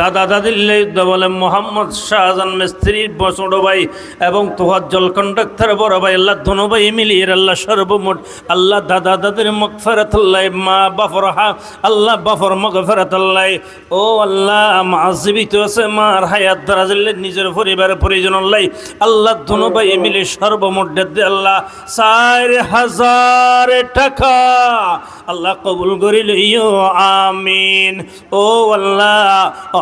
দাদা দাদিল্লাই বলে মোহাম্মদ শাহজাহান মিস্ত্রি বসড় ভাই এবং তোহাজ্জল কন্ডাক্টর বড় ভাই, আল্লাহ ধনু ভাই মিলিয়ে, আল্লাহ সর্বমোট, আল্লাহ দাদা দাদির মগফেরাতুল্লাহ মা বাফর হা, আল্লাহ বাফর মগফেরাতুল্লাহ ও আল্লাহ, মা জীবিত আছে, মার হায়াত দারাজিল্লে নিজের পরিবারের পরিজন আল্লাহ। আল্লাহ ধনু ভাই মিলিয়ে সর্বমোট আল্লাহ, চার হাজার টাকা আল্লাহ কবুল করি লইও, আমিন। ও আল্লাহ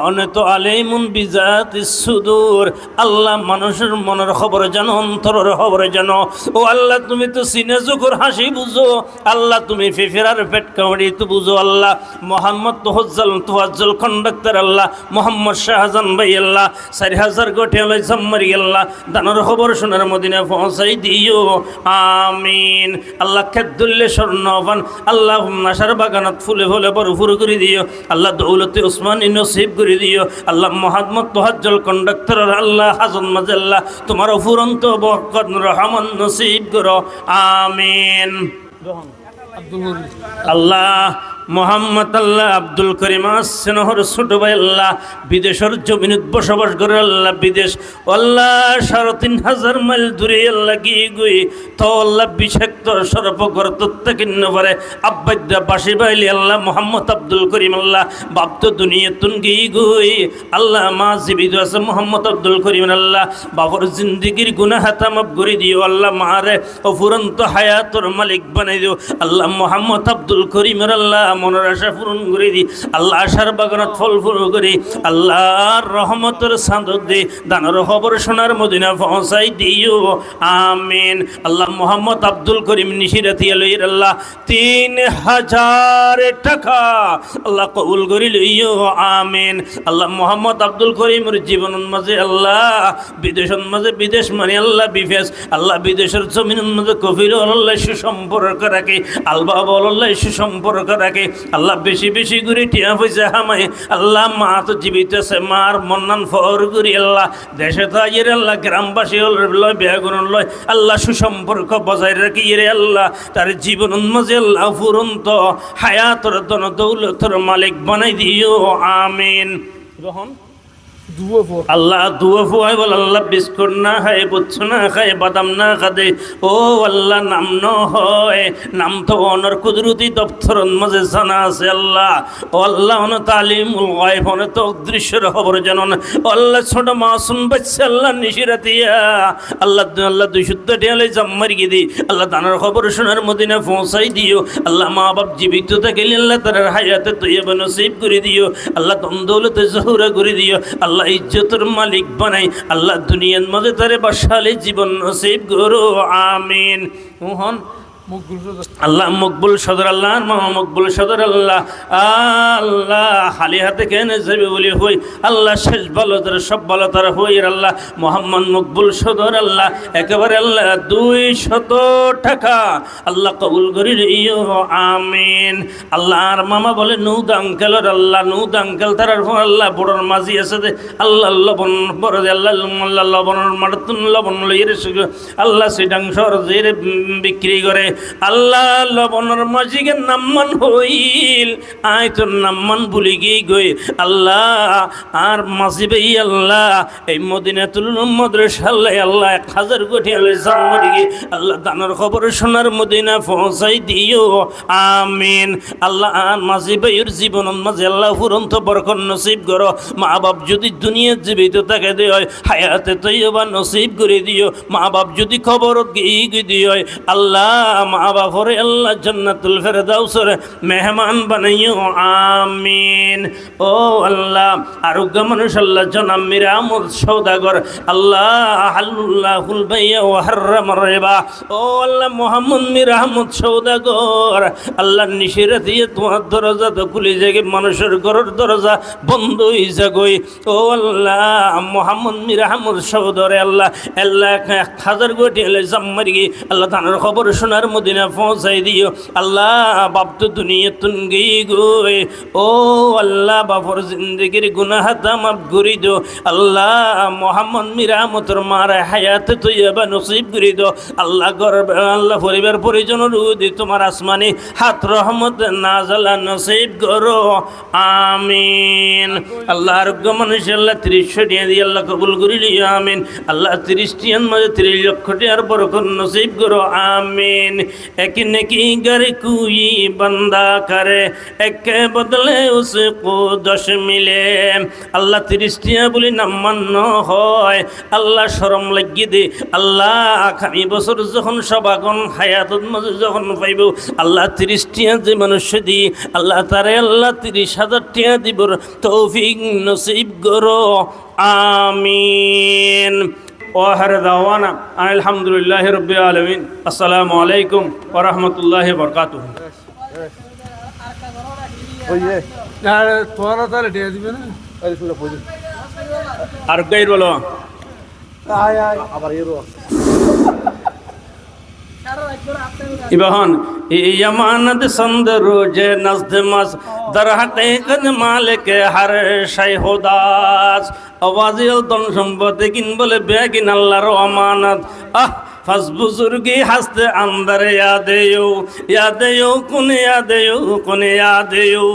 অনত আলাইমুন বিজাত সুদূর। আল্লাহ মানুষের মনের খবর জানো, অন্তরের খবর জানো। ও আল্লাহ, তুমি তো সিনে জুকুর হাসি বুঝো। আল্লাহ, তুমি ফিফিরার পেট কামড়ি তো বুঝো, আল্লাহ। মোহাম্মদ তোহজ্জল, তোহাজ্জল কন্ডাক্টর আল্লাহ। মোহাম্মদ শাহজান ভাই, আল্লাহ। চারি হাজার গোটে আলাই জাম্মারি, আল্লাহ। দানোর খবর শোনার মদিনে পৌঁছাই দিও, আমিন। আল্লাহ খেদুল্লে স্বর্ণবান, আল্লাহ নাসার বাগানত ফুলে ফুলে ভরপুর করে দিও। আল্লাহ দৌলতে উসমান নসিব করে দিও। আল্লাহ মোহাম্মদ তোহাজ্জল কন্ডাক্টর আল্লাহ হাজন মাজাল্লাহ তোমার অফুরন্ত বরকত রহমান নসিব করো। আমিন। আল্লাহ মোহাম্মদ আল্লাহ আব্দুল করিম সেনহর ছোট ভাই আল্লাহ, বিদেশের জমিনত বসবাস করে আল্লাহ, বিদেশ আল্লাহ, সাড়ে তিন হাজার মাইল দূরে আল্লাহ গিয়ে গুই তো আল্লাহ বিষাক্ত সর্বকর তত্ত্ব কিন্ন পারে আব্বাদ্যা বাসি বাইলি আল্লাহ, মোহাম্মদ আব্দুল করিম আল্লাহ বাপ্ত দুনিয়া তুন গিয়ে গুই আল্লাহ মা জীবিত আছে মোহাম্মদ আব্দুল করিম আল্লাহ বাবর জিন্দিগির গুনা হাতা মাফ করে দিও আল্লাহ, মারে অফুরন্ত হায়াতর মালিক বানাই দিও আল্লাহ, মোহাম্মদ আব্দুল করিমের আল্লাহ মনের আশা পূরণ করে দি আল্লাহ আশার বাগানত ফল ফুল করি। আল্লাহর রহমতের সাদত দি দানের খবর সোনার মদিনা পৌঁছাই দিও। আমিন। আল্লাহ মোহাম্মদ আব্দুল করিম নিশিরাতি আলহির আল্লাহ তিন হাজার টাকা আল্লাহ কবুল করি লইও। আমিন। আল্লাহ মোহাম্মদ আব্দুল করিমের জীবনের মাঝে আল্লাহ বিদেশের মাঝে বিদেশ মানে আল্লাহ বিফেস। আল্লাহ বিদেশের জমিনের মাঝে কফিল আল্লাহ সুসম্পর্ক রাখে। আলবা আল্লাহ সুসম্পর্ক রাখে। আল্লাহ বেশি বেশি করে টিয়া পয়সা হামাই আল্লাহ মা তো জীবিত আছে, মার মন্নান ফর করি আল্লাহ। দেশে তো আইয়ের আল্লাহ, গ্রামবাসী হল লয় বেগুন লয়। আল্লাহ সুসম্পর্ক বজায় রাখি রে আল্লাহ। তার জীবন মাঝে আল্লাহ ফুরন্ত। হায়াতর দন দৌলতর মালিক বানাই দিও, আমিন। গ্রহণ আল্লাহ আল্লাহ খবর দুই গিয়ে আল্লাহ, দানার খবর শোনার মদিনা পৌঁছাই দিও। আল্লাহ মা বাপ জীবিত থাকিলে আল্লাহ তার হায়াতে তৈব নসিব করে দিও। আল্লাহ তন্দৌলতে জহুরা করে দিও। আল্লাহ ইজ্জতের মালিক বানাই। আল্লাহ দুনিয়ার মধ্যে তারে বাসালে জীবন নসিব গরু আমিন। মোহন আল্লাহ মকবুল সদর, আল্লাহ মামা মকবুল সদর, আল্লাহ আল্লাহ, খালি হাতে কেন যাবে বলি হই? আল্লাহ শেষ ভালো সব ভালো তার হই আল্লাহ। মোহাম্মদ মকবুল সদর, আল্লাহ, একেবারে আল্লাহ, দুই শত টাকা। আল্লাহ কবুল করি ইয়ো আমিন। আল্লাহ, আর মামা বলে নৌদ আঙ্কেলর আল্লাহ নৌদ আঙ্কেল তার আল্লাহ, বড়র মাঝি আছে যে, আল্লাহ লবণ বড় আল্লাহ আল্লাহ লবণের মারাতুন লবণ লইয়ের আল্লাহ সেটাংশর যে বিক্রি করে। আল্লাহ লবণের মাঝিকে নাম্মান হইল আয় তোর নাম্মান ভুলে গিয়ে গই। আল্লাহ, আর ভাই আল্লাহ, এই মদিনাতুল মদ্রাসাল্লাহ আল্লাহ এক হাজার কোটি আল্লাহ আল্লাহ খবর শোনার মদিনা পৌঁছাই দিও। আমিন। আল্লাহ, আর মাঝি ভাইয়ের জীবনের মাঝে আল্লাহ ফুরন্ত বরকন নসিব করো। মা বাপ যদি দুনিয়ার জীবিত থাকে দে হয় হায়াতে তৈবা নসিব করে দিও। মা বাপ যদি খবর গিয়ে দিও আল্লাহ মা বাপরে আল্লাহ জান্নাতুল ফেরদাউসরে মেহমান বানাইও, আমিন। ও আল্লাহ, আরোগ্য মানুষ আল্লাহ জনাম মিরামুল সৌদাগর আল্লাহ ও রেবা। ও আল্লাহ, মোহাম্মদ মিরাহমদ সৌদাগর আল্লাহ নিশিরা দিয়ে তোমার দরজা তো যাগে মানুষের ঘরের দরজা বন্ধ হয়ে যাগই ও আল্লাহ, মোহাম্মদ মিরাহমদ সৌদরে আল্লাহ আল্লাহ হাজার কোটি আল্লাহ জাম্মারি, আল্লাহ তানার খবর শোনার মদিনা পৌঁছাই দিও। আল্লাহ, বাপ তো দুনিয়া তুন গই ও আল্লাহ, বাপর জিন্দগির গুনাহাতা মাফ করি দো আল্লাহ মোহাম্মদ মিরামতর মারা হায়াতে তুই এবার নসিব করি দো আল্লাহ, গর্ব, আল্লাহ পরিবার পরিজনের উদি তোমার আসমানি হাত রহমত নাজালা নসিব করো। আমিন। আল্লাহ, আরোগ্য মানুষ আল্লাহ ত্রিশ টিয়া দিয়ে আল্লাহ কবুল করিলি আমিন। আল্লাহ ত্রিশ টিয়ার মাঝে ত্রিশ লক্ষ টিয়ার বরকত নসিব করো। আমিন। এক নেকি গর কুই বন্দা করে একে বদলে উসে কো দশ মিলে আল্লাহ ত্রিশ টিয়া বলি নাম্মান্য হয় আল্লাহ সরম লাগিয়ে দে আল্লাহ আগামী বছর যখন সবাগন হায়াতত মাঝে যখন পাইব আল্লাহ তিরিশ টিয়া যে মানুষ দি আল্লাহ তারে আল্লাহ তিরিশ হাজার টিয়া দিবর তৌফিক নসিব করো আমিন ওয়াহার দাওয়ানা আলহামদুলিল্লাহ রবিল আলমিন। আসসালামু আলাইকুম ওরহমতুল্লাহ বরকাতুহ। আর গাইর বলো। ইবহন ইয়ামানত সন্দ রোজে নজদ মাস দর হাকিকত মালিক হর শাই হোদাস। আওয়াজিল তন সম্পত্তি কিন বলে বেগিন আল্লাহর অমানত আহ! ফাস বুজুর্গি হাসতে আন্দার ইয়াদেও ইয়াদেও কোন ইয়াদেও কোন ইয়াদেও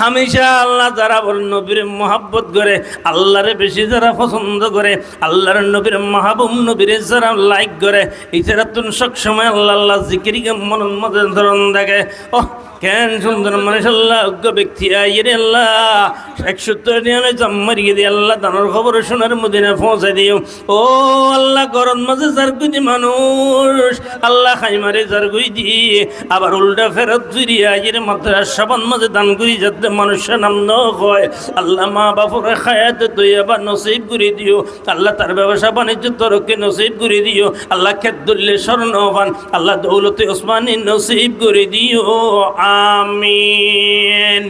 হামেশা আল্লাহ যারা বল নবীর মহাব্বত করে, আল্লাহরে বেশি যারা পছন্দ করে, আল্লাহর নবীর মাহবুব, নবীর যারা লাইক করে এছাড়া তুমি সবসময় আল্লাহ আল্লাহ জিকিরিকে মনের মধ্যে ধরন দেখে ও কেন সুন্দর মানুষ আল্লাহ, অজ্ঞ ব্যক্তি আইরে আল্লাহ একশো নিয়ে জম্মারিয়ে দিয়ে আল্লাহ, দানোর খবর শোনার মদিনে পৌঁছে দিও। ও আল্লাহ গরম মাঝে যার গুজি মানুষ। আল্লাহ খাই মারে যার গুই দিয়ে আবার উল্টা ফেরত সাবান মাঝে দান করি যাতে মানুষের নাম ন হয়। আল্লাহ মা বাপুরে খায়াত তুই আবার নসিব করে দিও। আল্লাহ তার ব্যবসা বাণিজ্য তরকে নসিব করে দিও। আল্লাহ আল্লাহ দৌলতে ওসমানী নসিব করে দিও। আমিন।